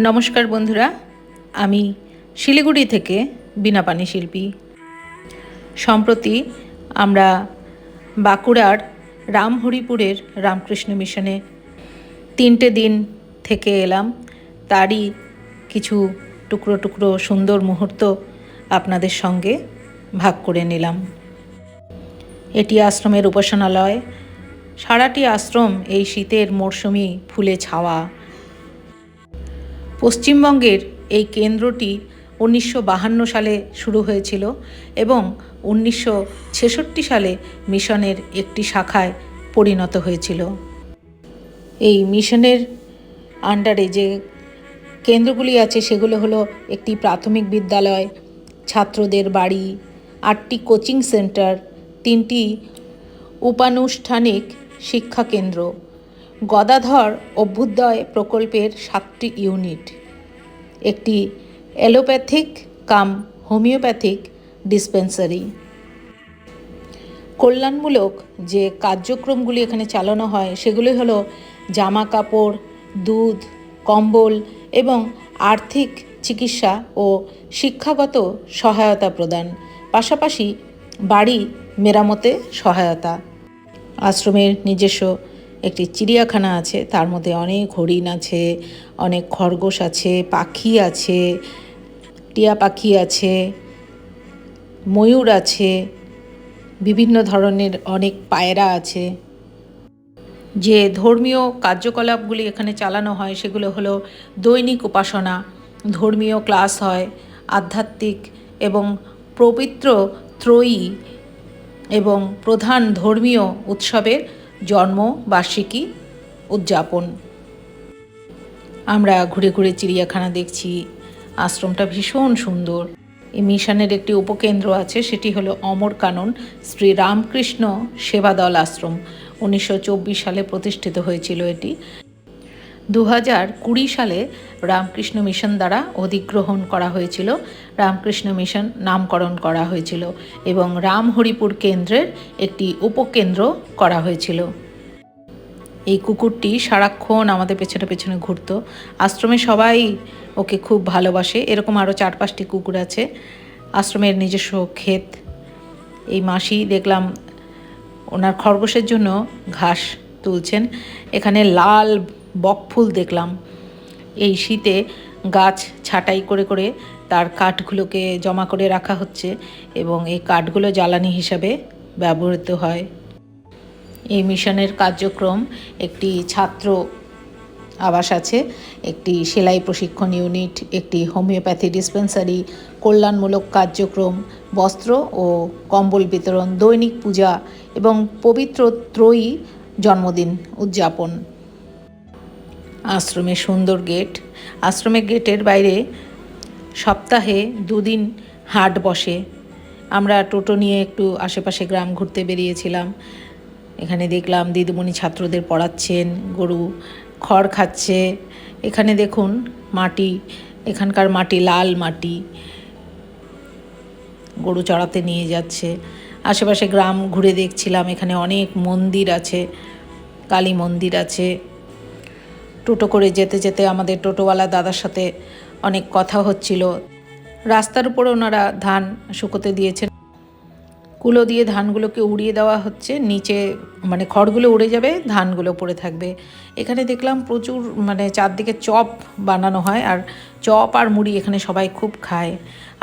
নমস্কার বন্ধুরা, আমি শিলিগুড়ি থেকে বীণাপানি শিল্পী। সম্প্রতি আমরা বাঁকুড়ার রামহরিপুরের রামকৃষ্ণ মিশনে তিনটে দিন থেকে এলাম। তারই কিছু টুকরো টুকরো সুন্দর মুহূর্ত আপনাদের সঙ্গে ভাগ করে নিলাম। এটি আশ্রমের উপাসনালয়। সারাটি আশ্রম এই শীতের মরশুমি ফুলে ছাওয়া। পশ্চিমবঙ্গের এই কেন্দ্রটি উনিশশো বাহান্ন সালে শুরু হয়েছিল এবং উনিশশো ছেষট্টি সালে মিশনের একটি শাখায় পরিণত হয়েছিল। এই মিশনের আন্ডারে যে কেন্দ্রগুলি আছে সেগুলো হলো একটি প্রাথমিক বিদ্যালয়, ছাত্রদের বাড়ি, আটটি কোচিং সেন্টার, তিনটি উপানুষ্ঠানিক শিক্ষা কেন্দ্র। গদাধর অভ্যুদয় প্রকল্পের সাতটি ইউনিট। একটি অ্যালোপ্যাথিক কাম হোমিওপ্যাথিক ডিসপেন্সারি। কল্যাণমূলক যে কার্যক্রমগুলি এখানে চালানো হয়, সেগুলি হলো জামা কাপড়, দুধ, কম্বল এবং আর্থিক চিকিৎসা ও শিক্ষাগত সহায়তা প্রদান, পাশাপাশি বাড়ি মেরামতে সহায়তা। আশ্রমের নিজস্ব একটি চিড়িয়াখানা আছে, তার মধ্যে অনেক হরিণ আছে, অনেক খরগোশ আছে, পাখি আছে, টিয়া পাখি আছে, ময়ূর আছে, বিভিন্ন ধরনের অনেক পায়রা আছে। যে ধর্মীয় কার্যকলাপগুলি এখানে চালানো হয় সেগুলো হলো দৈনিক উপাসনা, ধর্মীয় ক্লাস হয়, আধ্যাত্মিক এবং পবিত্র ত্রয়ী এবং প্রধান ধর্মীয় উৎসবের জন্ম, বার্ষিকী, উদযাপন। আমরা ঘুরে ঘুরে চিড়িয়াখানা দেখছি। আশ্রমটা ভীষণ সুন্দর। এই মিশনের একটি উপকেন্দ্র আছে, সেটি হলো অমর কানন শ্রী রামকৃষ্ণ সেবাদল আশ্রম। উনিশশো চব্বিশ সালে প্রতিষ্ঠিত হয়েছিল এটি। দু কুড়ি সালে রামকৃষ্ণ মিশন দ্বারা অধিগ্রহণ করা হয়েছিল। রামকৃষ্ণ মিশন নামকরণ করা হয়েছিল এবং রামহরিপুর কেন্দ্রের একটি উপকেন্দ্র করা হয়েছিল। এই কুকুরটি সারাক্ষণ আমাদের পেছনে পেছনে ঘুরতো। আশ্রমে সবাই ওকে খুব ভালোবাসে। এরকম আরও চার পাঁচটি কুকুর আছে। আশ্রমের নিজস্ব ক্ষেত। এই মাসি দেখলাম ওনার খরগোশের জন্য ঘাস তুলছেন। এখানে লাল বকফুল দেখলাম। এই শীতে গাছ ছাঁটাই করে করে তার কাঠগুলোকে জমা করে রাখা হচ্ছে এবং এই কাঠগুলো জ্বালানি হিসাবে ব্যবহৃত হয়। এই মিশনের কার্যক্রম একটি ছাত্র আবাস আছে, একটি সেলাই প্রশিক্ষণ ইউনিট, একটি হোমিওপ্যাথি ডিসপেন্সারি, কল্যাণমূলক কার্যক্রম, বস্ত্র ও কম্বল বিতরণ, দৈনিক পূজা এবং পবিত্র ত্রয়ী জন্মদিন উদযাপন। আশ্রমের সুন্দর গেট। আশ্রমের গেটের বাইরে সপ্তাহে দুদিন হাট বসে। আমরা টোটো নিয়ে একটু আশেপাশে গ্রাম ঘুরতে বেরিয়েছিলাম। এখানে দেখলাম দিদিমণি ছাত্রদের পড়াচ্ছেন, গরু খড় খাচ্ছে। এখানে দেখুন মাটি, এখানকার মাটি লাল মাটি। গরু চড়াতে নিয়ে যাচ্ছে। আশেপাশে গ্রাম ঘুরে দেখছিলাম, এখানে অনেক মন্দির আছে, কালী মন্দির আছে। টোটো করে যেতে যেতে আমাদের টোটোওয়ালা দাদার সাথে অনেক কথা হচ্ছিল। রাস্তার উপর ওনারা ধান শুকোতে দিয়েছেন। কুলো দিয়ে ধানগুলোকে উড়িয়ে দেওয়া হচ্ছে। নিচে মানে খড়গুলো উড়ে যাবে, ধানগুলো পড়ে থাকবে। এখানে দেখলাম প্রচুর মানে চারদিকে চপ বানানো হয় আর চপ আর মুড়ি এখানে সবাই খুব খায়।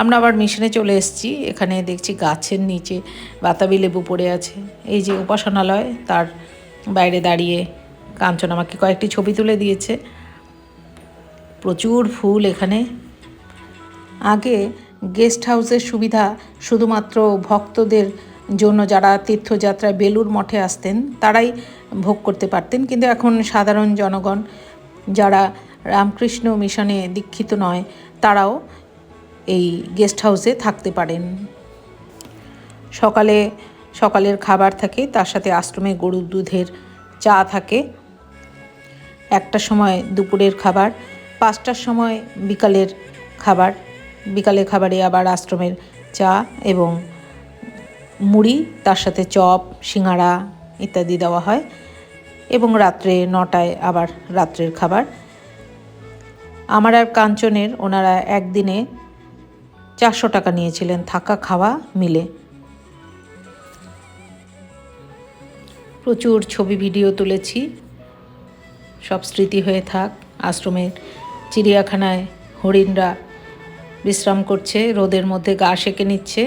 আমরা আবার মিশনে চলে এসেছি। এখানে দেখছি গাছের নিচে বাতাবি লেবু পড়ে আছে। এই যে উপাসনালয়, তার বাইরে দাঁড়িয়ে কাঞ্চন আমাকে কয়েকটি ছবি তুলে দিয়েছে। প্রচুর ফুল এখানে। আগে গেস্ট হাউসের সুবিধা শুধুমাত্র ভক্তদের জন্য যারা তীর্থযাত্রায় বেলুর মঠে আসতেন, তারাই ভোগ করতে পারতেন। কিন্তু এখন সাধারণ জনগণ যারা রামকৃষ্ণ মিশনে দীক্ষিত নয়, তারাও এই গেস্ট হাউসে থাকতে পারেন। সকালে, সকালের খাবার থাকে, তার সাথে আশ্রমে গরুর দুধের চা থাকে। একটার সময় দুপুরের খাবার, পাঁচটার সময় বিকালের খাবার। বিকালের খাবারে আবার আশ্রমের চা এবং মুড়ি, তার সাথে চপ, সিঙ্গাড়া ইত্যাদি দেওয়া হয় এবং রাত্রে নটায় আবার রাত্রের খাবার। আমার আর কাঞ্চনের ওনারা একদিনে চারশো টাকা নিয়েছিলেন থাকা খাওয়া মিলে। প্রচুর ছবি, ভিডিও তুলেছি। সব স্মৃতি হয়ে থাক। আশ্রমের চিড়িয়াখানায় হরিণরা বিশ্রাম করছে, রোদের মধ্যে গা সেঁকে নিচ্ছে।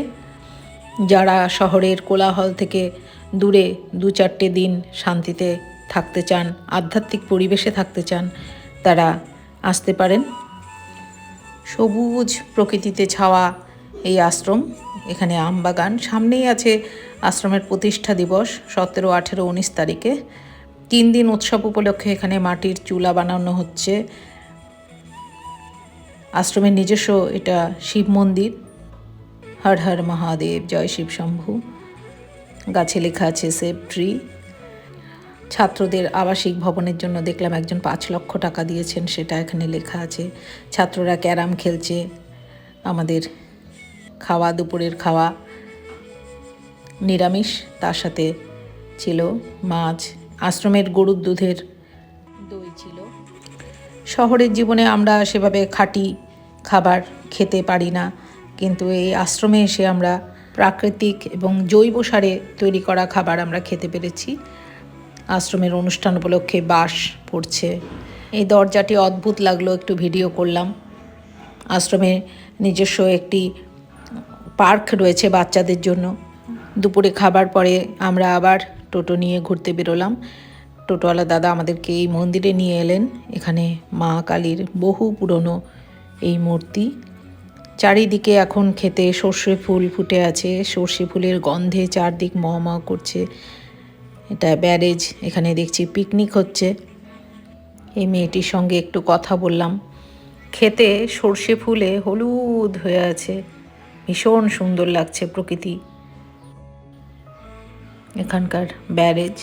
যারা শহরের কোলাহল থেকে দূরে দু চারটে দিন শান্তিতে থাকতে চান, আধ্যাত্মিক পরিবেশে থাকতে চান, তারা আসতে পারেন। সবুজ প্রকৃতিতে ছাওয়া এই আশ্রম, এখানে আমবাগান সামনেই আছে আশ্রমের প্রতিষ্ঠা দিবস, সতেরো আঠেরো উনিশ তারিখে। তিন দিন উৎসব উপলক্ষে এখানে মাটির চুলা বানানো হচ্ছে। আশ্রমের নিজস্ব এটা শিব মন্দির। হর হর মহাদেব, জয় শিব শম্ভু। গাছে লেখা আছে সেভ ট্রি। ছাত্রদের আবাসিক ভবনের জন্য দেখলাম একজন পাঁচ লক্ষ টাকা দিয়েছেন, সেটা এখানে লেখা আছে। ছাত্ররা ক্যারাম খেলছে। আমাদের খাওয়া, দুপুরের খাওয়া নিরামিষ, তার সাথে ছিল মাছ আশ্রমের গরুর দুধের দই ছিল। শহরের জীবনে আমরা সেভাবে খাঁটি খাবার খেতে পারি না, কিন্তু এই আশ্রমে এসে আমরা প্রাকৃতিক এবং জৈব সারে তৈরি করা খাবার আমরা খেতে পেরেছি। আশ্রমের অনুষ্ঠান উপলক্ষে বাস পড়ছে। এই দরজাটি অদ্ভুত লাগল, একটু ভিডিও করলাম। আশ্রমে নিজস্ব একটি পার্ক রয়েছে বাচ্চাদের জন্য। দুপুরে খাবার পরে আমরা আবার টোটো নিয়ে ঘুরতে বেরোলাম। টোটোওয়ালা দাদা আমাদেরকে এই মন্দিরে নিয়ে এলেন। এখানে মা কালীর বহু পুরনো এই মূর্তি। চারিদিকে এখন খেতে সর্ষে ফুল ফুটে আছে। সর্ষে ফুলের গন্ধে চারদিক ম ম করছে। এটা ব্যারেজ, এখানে দেখছি পিকনিক হচ্ছে। এই মেয়েটির সঙ্গে একটু কথা বললাম। খেতে সর্ষে ফুলে হলুদ হয়ে আছে। ভীষণ সুন্দর লাগছে প্রকৃতি। এখানকার ব্যারেজ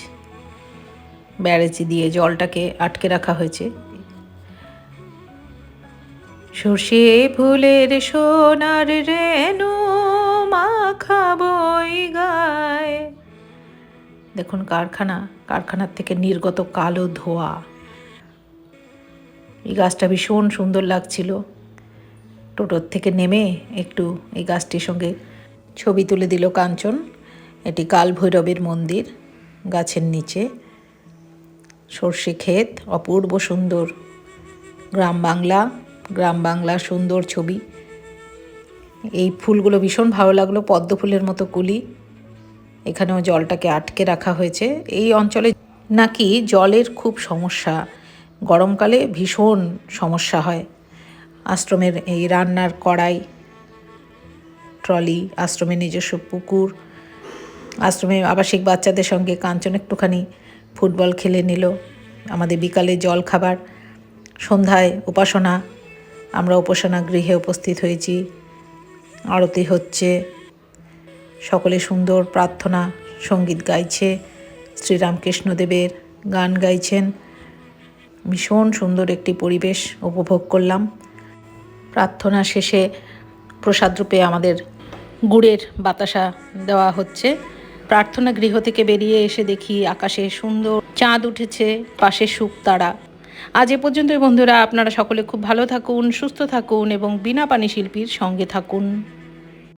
ব্যারেজ দিয়ে জলটাকে আটকে রাখা হয়েছে। সর্ষে ফুলের সোনার রেণু মাখাবই গায়। দেখুন কারখানা, কারখানার থেকে নির্গত কালো ধোয়া। এই গাছটা ভীষণ সুন্দর লাগছিল। টোটোর থেকে নেমে একটু এই গাছটির সঙ্গে ছবি তুলে দিল কাঞ্চন। এটি কাল ভৈরবের মন্দির, গাছের নিচে। সর্ষে ক্ষেত, অপূর্ব সুন্দর গ্রাম বাংলা, গ্রাম বাংলার সুন্দর ছবি। এই ফুলগুলো ভীষণ ভালো লাগল, পদ্ম ফুলের মতো কুলি। এখানেও জলটাকে আটকে রাখা হয়েছে। এই অঞ্চলে নাকি জলের খুব সমস্যা। গরমকালে ভীষণ সমস্যা হয়। আশ্রমের এই রান্নার কড়াই, ট্রলি, আশ্রমের নিজস্ব পুকুর আশ্রমে আবাসিক বাচ্চাদের সঙ্গে কাঞ্চন একটুখানি ফুটবল খেলে নিল। আমাদের বিকালে জল খাবার, সন্ধ্যায় উপাসনা, আমরা উপাসনা গৃহে উপস্থিত হয়েছি। আরতি হচ্ছে, সকলে সুন্দর প্রার্থনা, সংগীত গাইছে, শ্রীরামকৃষ্ণদেবের গান গাইছেন। ভীষণ সুন্দর একটি পরিবেশ উপভোগ করলাম। প্রার্থনা শেষে প্রসাদ রূপে আমাদের গুড়ের বাতাসা দেওয়া হচ্ছে। প্রার্থনা গৃহ থেকে বেরিয়ে এসে দেখি আকাশে সুন্দর চাঁদ উঠেছে, পাশে সুখ তারা। আজ এ পর্যন্তই বন্ধুরা, আপনারা সকলে খুব ভালো থাকুন, সুস্থ থাকুন এবং বিনা পানি শিল্পীর সঙ্গে থাকুন।